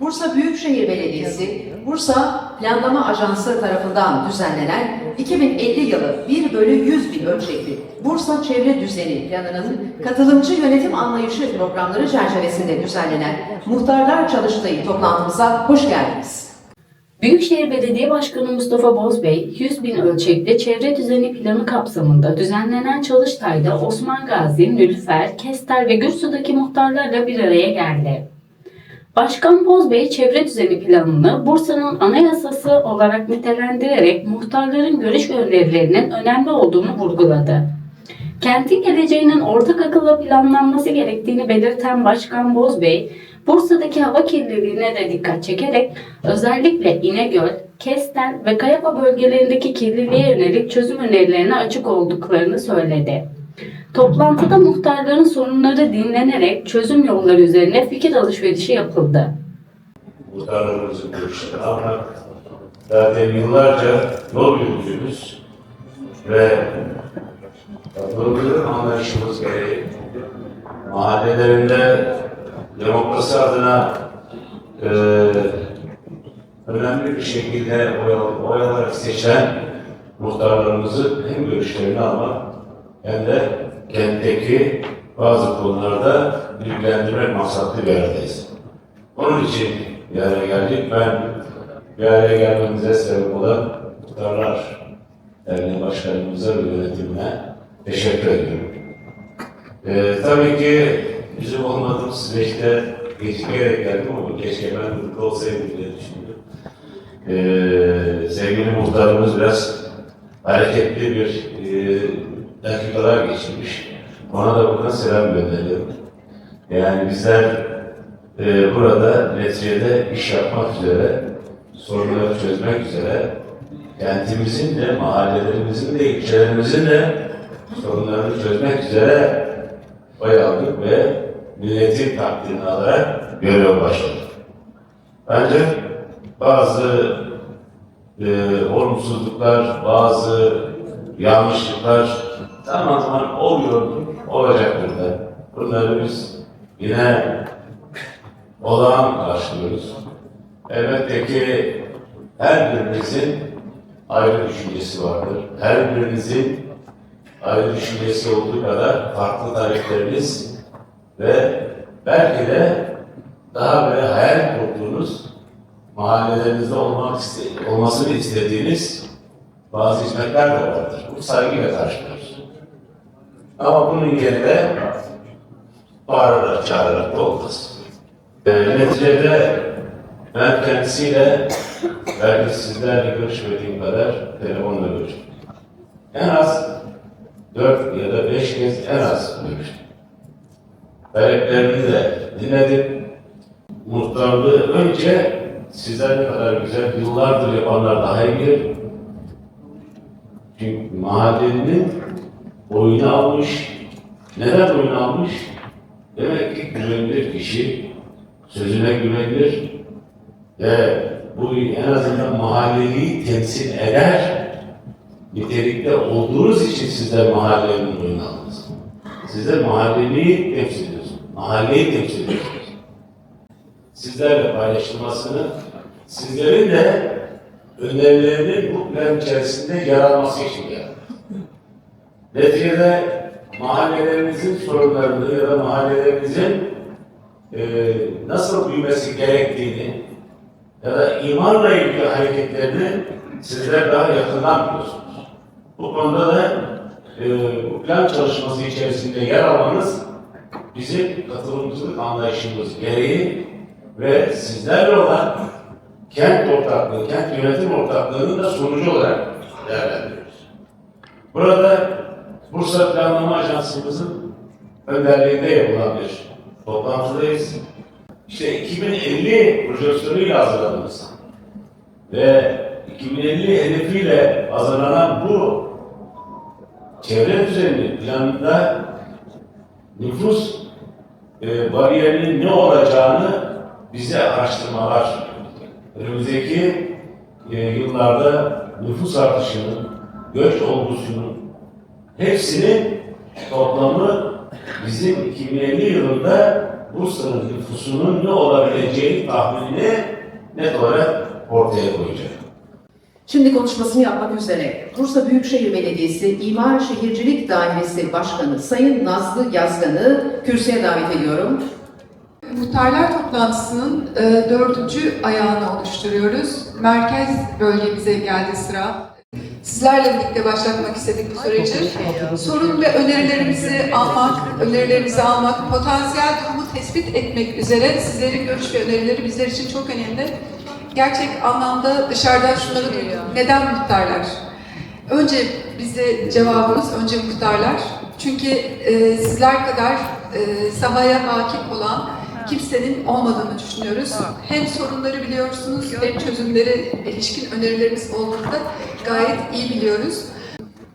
Bursa Büyükşehir Belediyesi, Bursa Planlama Ajansı tarafından düzenlenen 2050 yılı 1 bölü 100 bin ölçekli Bursa Çevre Düzeni Planı'nın katılımcı yönetim anlayışı programları çerçevesinde düzenlenen Muhtarlar Çalıştayı toplantımıza hoş geldiniz. Büyükşehir Belediye Başkanı Mustafa Bozbey, 100 bin ölçekli çevre düzeni planı kapsamında düzenlenen çalıştayda Osman Gazi, Nülüfer, Kestel ve Gürsu'daki muhtarlarla bir araya geldi. Başkan Bozbey çevre düzeni planını Bursa'nın anayasası olarak nitelendirerek muhtarların görüş önerilerinin önemli olduğunu vurguladı. Kentin geleceğinin ortak akılla planlanması gerektiğini belirten Başkan Bozbey, Bursa'daki hava kirliliğine de dikkat çekerek özellikle İnegöl, Kestel ve Kayapa bölgelerindeki kirliliğe yönelik çözüm önerilerine açık olduklarını söyledi. Toplantıda muhtarların sorunları dinlenerek çözüm yolları üzerine fikir alışverişi yapıldı. muhtarlarımızın görüşlerini almak. Zaten yıllarca yol yürüdüğümüz ve katılımcılık anlayışımız gereği mahallelerinde demokrasi adına e, önemli bir şekilde oy, seçen muhtarlarımızın hem görüşlerini almak hem de kentteki bazı konularda bilgilendirmek maksatlı bir aradayız. Onun için bir araya geldik. Ben bir araya gelmemize sebep olan Muhtarlar Derneği Başkanımıza ve yönetimine teşekkür ediyorum. Ee, tabii ki bizim olmadığımız süreçte gecikerek geldim ama keşke ben burada olsaydım diye düşündüm. Ee, sevgili muhtarımız biraz hareketli bir e, dakikalar geçirmiş. Ona da buradan selam gönderiyorum. Yani bizler e, burada neticede iş yapmak üzere, sorunları çözmek üzere, kentimizin de, mahallelerimizin de, ilçelerimizin de sorunlarını çözmek üzere oy aldık ve milletin takdirini alarak görev başladık. Ancak bazı e, olumsuzluklar, bazı yanlışlıklar zaman zaman oluyordu, olacaktır da. Bunları biz yine olağan karşılıyoruz. Elbette ki her birimizin ayrı düşüncesi vardır. Her birimizin ayrı düşüncesi olduğu kadar farklı tarifleriniz ve belki de daha böyle hayal kurduğunuz mahallelerinizde olmak iste- olmasını istediğiniz bazı hizmetler de vardır. Bu saygıyla karşılıyoruz. Ama bunun yerine bağırarak, çağırarak da olmaz. E, neticede ben kendisiyle belki sizlerle görüşmediğim kadar telefonla görüştüm. En az dört ya da beş kez en az görüştüm. Taleplerini de dinledim. Muhtarlığı önce sizler ne kadar güzel yıllardır yapanlar daha iyi bilir. Çünkü mahallenin oyunu almış. Neden oyunu almış? Demek ki güvenilir kişi, sözüne güvenilir ve bu en azından mahalleyi temsil eder nitelikte olduğunuz için sizler mahallenin oyunu aldınız. Sizler mahalleyi temsil ediyorsunuz. Mahalleyi temsil ediyorsunuz. Sizlerle paylaşılmasını, sizlerin de önerilerinin bu plan içerisinde yer alması için geldi. Neticede mahallelerimizin sorunlarını ya da mahallelerimizin e, nasıl büyümesi gerektiğini ya da imanla ilgili hareketlerini sizler daha yakından biliyorsunuz. Bu konuda da e, bu plan çalışması içerisinde yer almanız bizim katılımcılık anlayışımız gereği ve sizlerle olan kent ortaklığı, kent yönetim ortaklığının da sonucu olarak değerlendiriyoruz. Burada Bursa Planlama Ajansımızın önderliğinde yapılan bir toplantıdayız. İşte 2050 projeksiyonuyla hazırladığımız ve 2050 hedefiyle hazırlanan bu çevre düzeni planında nüfus e, bariyerinin ne olacağını bize araştırmalar önümüzdeki e, yıllarda nüfus artışının, göç olgusunun hepsinin toplamı bizim 2050 yılında Bursa'nın nüfusunun ne olabileceği tahminini net olarak ortaya koyacak. Şimdi konuşmasını yapmak üzere Bursa Büyükşehir Belediyesi İmar Şehircilik Dairesi Başkanı Sayın Nazlı Yazgan'ı kürsüye davet ediyorum. Muhtarlar toplantısının e, dördüncü ayağını oluşturuyoruz. Merkez bölgemize geldi sıra. Sizlerle birlikte başlatmak istedik bu süreci. Sorun ve önerilerimizi almak, önerilerimizi almak, potansiyel durumu tespit etmek üzere sizlerin görüş ve önerileri bizler için çok önemli. Gerçek anlamda dışarıdan şunları duyduk. Neden muhtarlar? Önce bize cevabımız önce muhtarlar. Çünkü e, sizler kadar e, sahaya hakim olan kimsenin olmadığını düşünüyoruz. Hem sorunları biliyorsunuz hem çözümleri ilişkin önerilerimiz olduğunda gayet iyi biliyoruz.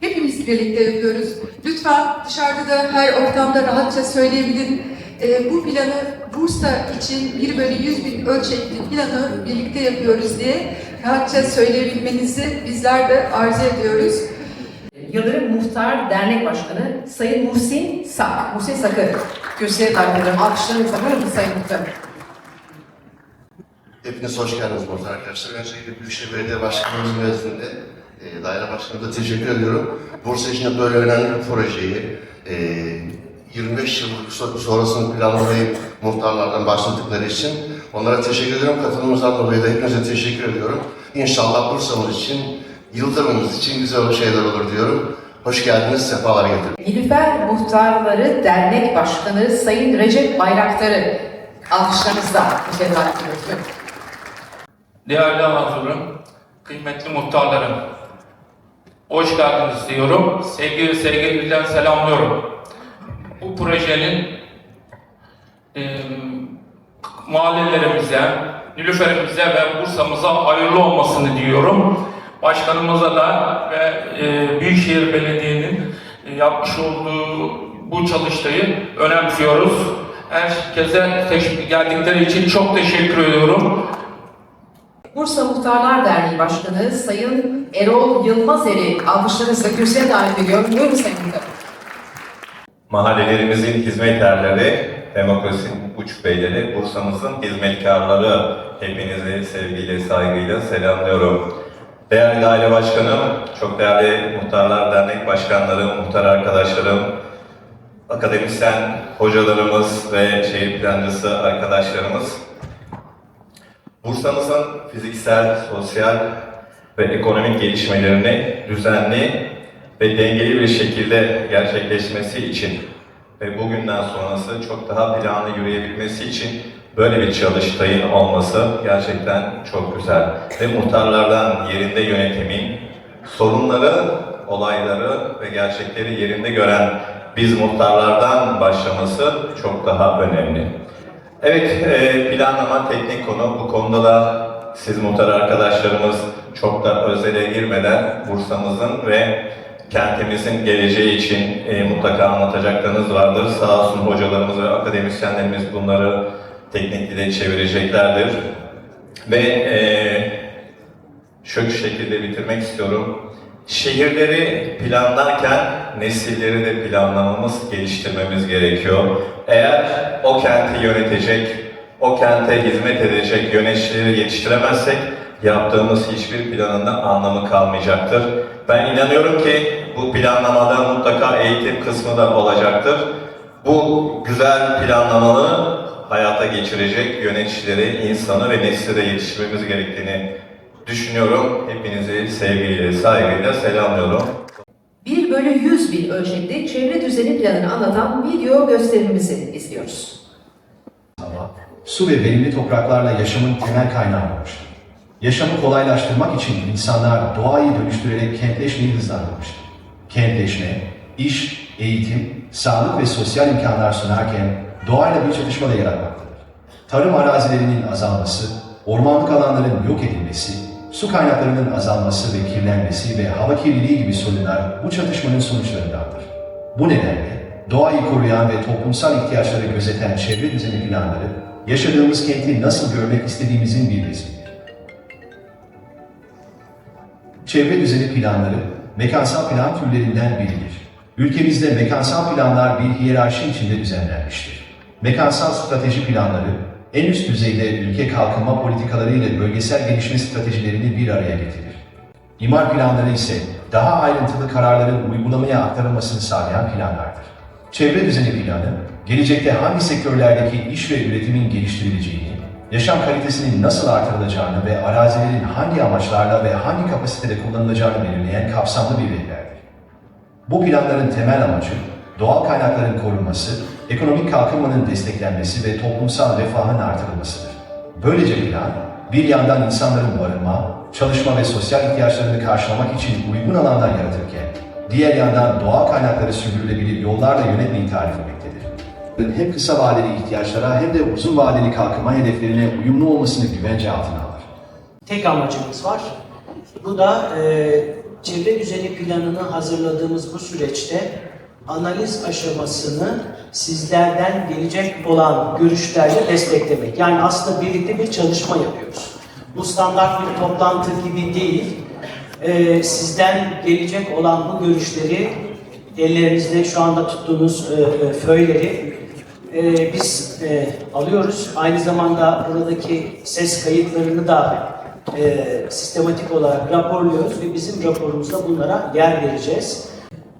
Hepimiz birlikte yapıyoruz. Lütfen dışarıda da her ortamda rahatça söyleyebilin. E, bu planı Bursa için 1 bölü 100 bin ölçekli planı birlikte yapıyoruz diye rahatça söyleyebilmenizi bizler de arzu ediyoruz. Yıldırım Muhtar Dernek Başkanı Sayın Muhsin Sak. Muhsin Sak'ı kürsüye davet ediyorum. Alkışlarınızla buyurun Sayın Muhtarım. Hepiniz hoş geldiniz burada arkadaşlar. Öncelikle Büyükşehir Belediye Başkanımız nezdinde e, daire başkanımıza teşekkür ediyorum. Bursa için de böyle önemli bir projeyi e, 25 yıllık so- sonrasını planlamayı muhtarlardan başladıkları için onlara teşekkür ediyorum. Katılımımızdan dolayı da hepinize teşekkür ediyorum. İnşallah Bursa'mız için, Yıldırım'ımız için güzel şeyler olur diyorum. Hoş geldiniz, sefalar getirdiniz. Nilüfer Muhtarları Dernek Başkanı Sayın Recep Bayraktar'ı alkışlarınızla ediyoruz. Buyurun. Değerli huzurum, kıymetli muhtarlarım, hoş geldiniz diyorum. Sevgi ve sevgilerden selamlıyorum. Bu projenin e, mahallelerimize, Nilüfer'imize ve Bursa'mıza hayırlı olmasını diliyorum. Başkanımıza da ve e, Büyükşehir Belediye'nin e, yapmış olduğu bu çalıştayı önemsiyoruz. Herkese teşekkür geldikleri için çok teşekkür ediyorum. Bursa Muhtarlar Derneği Başkanı Sayın Erol Yılmazer'i alkışlarınızla kürsüye davet ediyorum. Buyurun Sayın Muhtarım. Mahallelerimizin hizmetkarları, demokrasinin uç beyleri, Bursa'mızın hizmetkarları hepinizi sevgiyle, saygıyla selamlıyorum. Değerli daire başkanım, çok değerli muhtarlar dernek başkanları, muhtar arkadaşlarım, akademisyen hocalarımız ve şehir plancısı arkadaşlarımız, Bursa'mızın fiziksel, sosyal ve ekonomik gelişmelerini düzenli ve dengeli bir şekilde gerçekleşmesi için ve bugünden sonrası çok daha planlı yürüyebilmesi için böyle bir çalıştayın olması gerçekten çok güzel. Ve muhtarlardan yerinde yönetimin sorunları, olayları ve gerçekleri yerinde gören biz muhtarlardan başlaması çok daha önemli. Evet, e, planlama teknik konu. Bu konuda da siz muhtar arkadaşlarımız çok da özele girmeden Bursa'mızın ve kentimizin geleceği için e, mutlaka anlatacaklarınız vardır. Sağ olsun hocalarımız ve akademisyenlerimiz bunları teknik dile çevireceklerdir. Ve e, şu şekilde bitirmek istiyorum. Şehirleri planlarken nesilleri de planlamamız, geliştirmemiz gerekiyor. Eğer o kenti yönetecek, o kente hizmet edecek yöneticileri yetiştiremezsek yaptığımız hiçbir planın da anlamı kalmayacaktır. Ben inanıyorum ki bu planlamada mutlaka eğitim kısmı da olacaktır. Bu güzel planlamalı hayata geçirecek yöneticileri, insanı ve nesli de yetiştirmemiz gerektiğini düşünüyorum. Hepinizi sevgiyle, saygıyla selamlıyorum. 1 bölü 100 bin ölçekli çevre düzeni planını anlatan video gösterimimizi izliyoruz. Su ve verimli topraklarla yaşamın temel kaynağı olmuştur. Yaşamı kolaylaştırmak için insanlar doğayı dönüştürerek kentleşmeyi hızlandırmıştır. Kentleşme, iş, eğitim, sağlık ve sosyal imkanlar sunarken doğayla bir çatışma da yaratmaktadır. Tarım arazilerinin azalması, ormanlık alanların yok edilmesi, su kaynaklarının azalması ve kirlenmesi ve hava kirliliği gibi sorunlar bu çatışmanın sonuçlarındandır. Bu nedenle doğayı koruyan ve toplumsal ihtiyaçları gözeten çevre düzeni planları, yaşadığımız kenti nasıl görmek istediğimizin bir resmidir. Çevre düzeni planları, mekansal plan türlerinden biridir. Ülkemizde mekansal planlar bir hiyerarşi içinde düzenlenmiştir. Mekansal strateji planları, en üst düzeyde ülke kalkınma politikaları ile bölgesel gelişme stratejilerini bir araya getirir. İmar planları ise daha ayrıntılı kararların uygulamaya aktarılmasını sağlayan planlardır. Çevre düzeni planı, gelecekte hangi sektörlerdeki iş ve üretimin geliştirileceğini, yaşam kalitesinin nasıl artırılacağını ve arazilerin hangi amaçlarla ve hangi kapasitede kullanılacağını belirleyen kapsamlı bir verilerdir. Bu planların temel amacı, doğal kaynakların korunması, ekonomik kalkınmanın desteklenmesi ve toplumsal refahın artırılmasıdır. Böylece plan, bir yandan insanların barınma, çalışma ve sosyal ihtiyaçlarını karşılamak için uygun alanlar yaratırken, diğer yandan doğal kaynakları sürdürülebilir yollarla yönetmeyi tarif etmektedir. Hem kısa vadeli ihtiyaçlara hem de uzun vadeli kalkınma hedeflerine uyumlu olmasını güvence altına alır. tek amacımız var. Bu da e, çevre düzeni planını hazırladığımız bu süreçte analiz aşamasını sizlerden gelecek olan görüşlerle desteklemek. Yani aslında birlikte bir çalışma yapıyoruz. Bu standart bir toplantı gibi değil. E, sizden gelecek olan bu görüşleri ellerinizde şu anda tuttuğunuz e, e, föyleri e, biz e, alıyoruz. Aynı zamanda buradaki ses kayıtlarını da e, sistematik olarak raporluyoruz ve bizim raporumuzda bunlara yer vereceğiz.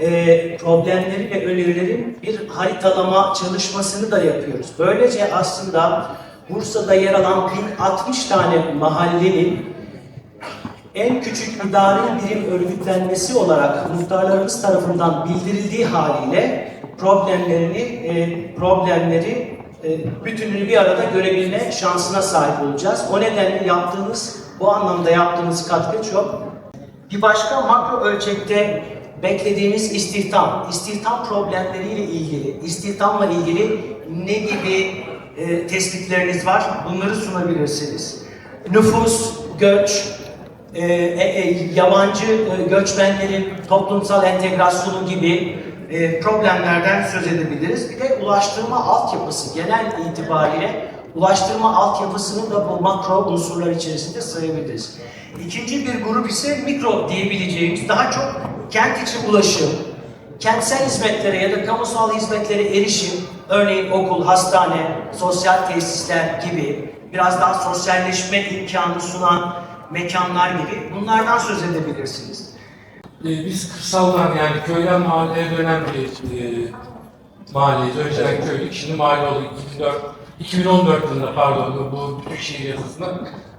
E, problemleri ve önerilerin bir haritalama çalışmasını da yapıyoruz. Böylece aslında Bursa'da yer alan 1060 tane mahallenin en küçük idari birim örgütlenmesi olarak muhtarlarımız tarafından bildirildiği haliyle problemlerini e, problemleri e, bütününü bir arada görebilme şansına sahip olacağız. O nedenle yaptığımız bu anlamda yaptığımız katkı çok. Bir başka makro ölçekte beklediğimiz istihdam, istihdam problemleriyle ilgili, istihdamla ilgili ne gibi e, tespitleriniz var? Bunları sunabilirsiniz. Nüfus, göç, e, e, e, yabancı e, göçmenlerin toplumsal entegrasyonu gibi e, problemlerden söz edebiliriz. Bir de ulaştırma altyapısı genel itibariyle ulaştırma altyapısını da bu makro unsurlar içerisinde sayabiliriz. İkinci bir grup ise mikro diyebileceğimiz daha çok kent içi ulaşım, kentsel hizmetlere ya da kamusal hizmetlere erişim, örneğin okul, hastane, sosyal tesisler gibi biraz daha sosyalleşme imkanı sunan mekanlar gibi bunlardan söz edebilirsiniz. Ee, biz kırsaldan yani köyden mahalleye dönen bir e, mahalleyiz. Önceden köydük, şimdi mahalle olduk 2004, 2014 yılında pardon bu Büyükşehir yasasında.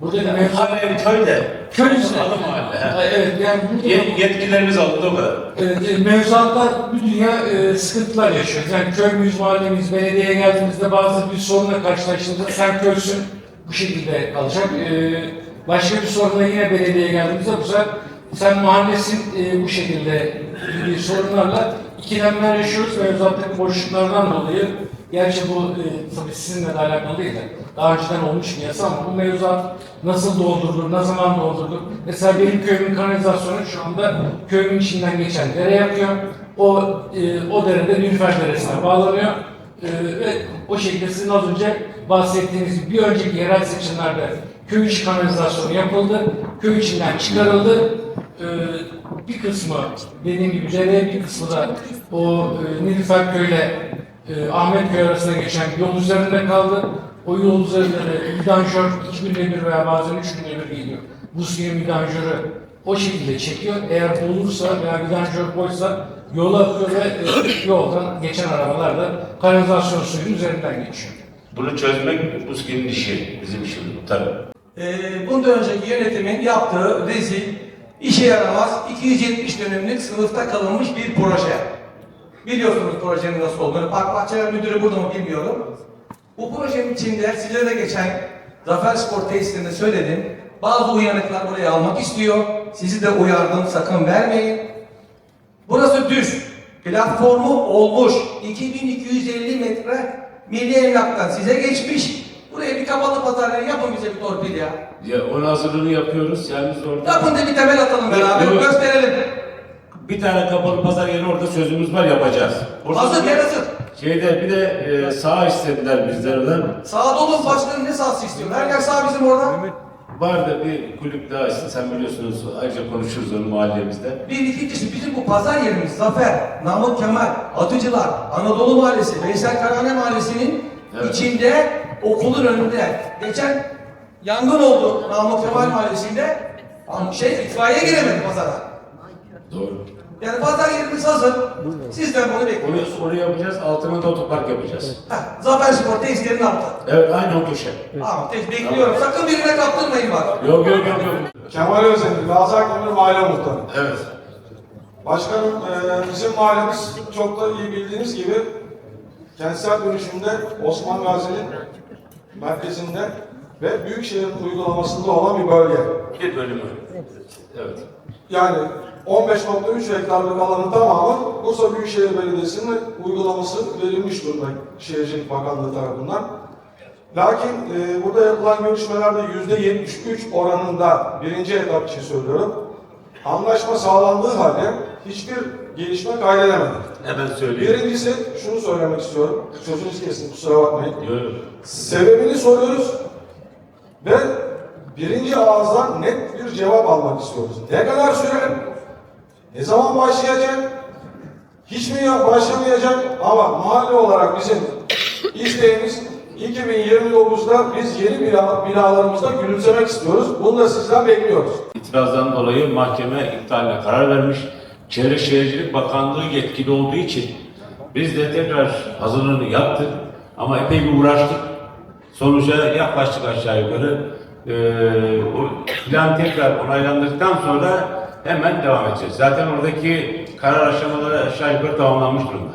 Burada da mevzu... Mahalle köyde. Köy içinde. Adı mahalle. Ha, Evet yani Yet- Yetkilerimiz alındı o kadar. Evet, e, mevzuatta bir dünya e, sıkıntılar yaşıyoruz. Yani köy müyüz, mahalle miyiz, belediyeye geldiğimizde bazı bir sorunla karşılaştığımızda sen köysün bu şekilde kalacak. E, başka bir sorunla yine belediyeye geldiğimizde bu sefer sen mahallesin e, bu şekilde gibi sorunlarla ikilemler yaşıyoruz. Mevzuattaki boşluklardan dolayı Gerçi bu e, tabii sizinle de alakalı değil de daha önceden olmuş bir yasa ama bu mevzuat nasıl doldurulur, ne zaman doldurulur? Mesela benim köyümün kanalizasyonu şu anda köyümün içinden geçen dere yapıyor. O e, o derede Nilüfer Deresi'ne bağlanıyor. E, ve o şekilde sizin az önce bahsettiğiniz gibi bir önceki yerel seçimlerde köy içi kanalizasyonu yapıldı. Köy içinden çıkarıldı. E, bir kısmı dediğim gibi dereye bir kısmı da o e, Nilüfer Köy'le e, Ahmetköy arasında geçen yol üzerinde kaldı. O yol üzerinde de vidanjör iki günde bir veya bazen üç günde bir geliyor. Bu suyun vidanjörü o şekilde çekiyor. Eğer olursa veya vidanjör boysa yola akıyor ve e, yoldan geçen arabalar da kanalizasyon suyunun üzerinden geçiyor. Bunu çözmek Buski'nin işi, bizim işimiz tabii. Ee, bundan önceki yönetimin yaptığı rezil, işe yaramaz, 270 dönümlük sınıfta kalınmış bir proje. Biliyorsunuz projenin nasıl olduğunu. Park Bahçeler Müdürü burada mı bilmiyorum. Bu projenin içinde size de geçen Zafer Spor tesisinde söyledim. Bazı uyanıklar burayı almak istiyor. Sizi de uyardım sakın vermeyin. Burası düz. Platformu olmuş. 2250 metre milli emlaktan size geçmiş. Buraya bir kapalı pazar yeri yapın bize bir torpil ya. Ya onun hazırlığını yapıyoruz. Yani biz orada Yapın da bir temel atalım beraber Evet. gösterelim. bir tane kapalı pazar yeri orada sözümüz var yapacağız. Orada Hazır yer hazır. Şeyde bir de e, sağ istediler bizlerden. Sağ dolu başkanım ne sahası istiyor? Her yer sağ bizim orada. Vardı bir kulüp daha işte sen biliyorsunuz ayrıca konuşuruz onu mahallemizde. Bir ikincisi bizim bu pazar yerimiz Zafer, Namık Kemal, Atıcılar, Anadolu Mahallesi, Veysel Karahane Mahallesi'nin Evet. içinde okulun önünde. Geçen yangın oldu Namık Kemal Mahallesi'nde. Ama şey itfaiye giremedi pazara. Doğru. Yani pazar yerimiz hazır. Sizden bunu bekliyoruz. Onu, onu yapacağız, altına da otopark yapacağız. Heh, Zafer Spor tesislerinin altı. Evet, aynı o köşe. Tamam, tek bekliyorum. Sakın birine kaptırmayın bak. Yok yok yok yok. Kemal Özdemir, Gazi Akdemir Mahalle Muhtarı. Evet. Başkanım, eee, bizim mahallemiz çok da iyi bildiğiniz gibi kentsel dönüşümde Osman Gazi'nin merkezinde ve Büyükşehir'in uygulamasında olan bir bölge. Bir bölümü. Evet. Yani 15.3 hektarlık alanın tamamı Bursa Büyükşehir Belediyesi'nin uygulaması verilmiş durumda Şehircilik Bakanlığı tarafından. Lakin e, burada yapılan görüşmelerde %73 oranında birinci etap için söylüyorum. Anlaşma sağlandığı halde hiçbir gelişme kaydedemedik. Hemen söyleyeyim. Birincisi şunu söylemek istiyorum. Sözünüzü kesin kusura bakmayın. Yok. Sebebini soruyoruz ve birinci ağızdan net bir cevap almak istiyoruz. Ne kadar süre, ne zaman başlayacak, hiç mi ya- başlamayacak ama mahalle olarak bizim isteğimiz 2029'da biz yeni bina, binalarımızda gülümsemek istiyoruz. Bunu da sizden bekliyoruz. İtirazdan dolayı mahkeme iptaline karar vermiş. Çevre Şehircilik Bakanlığı yetkili olduğu için biz de tekrar hazırlığını yaptık ama epey bir uğraştık. Sonuca yaklaştık aşağı yukarı. Ee, plan tekrar onaylandıktan sonra hemen devam edeceğiz. Zaten oradaki karar aşamaları aşağı yukarı tamamlanmış durumda.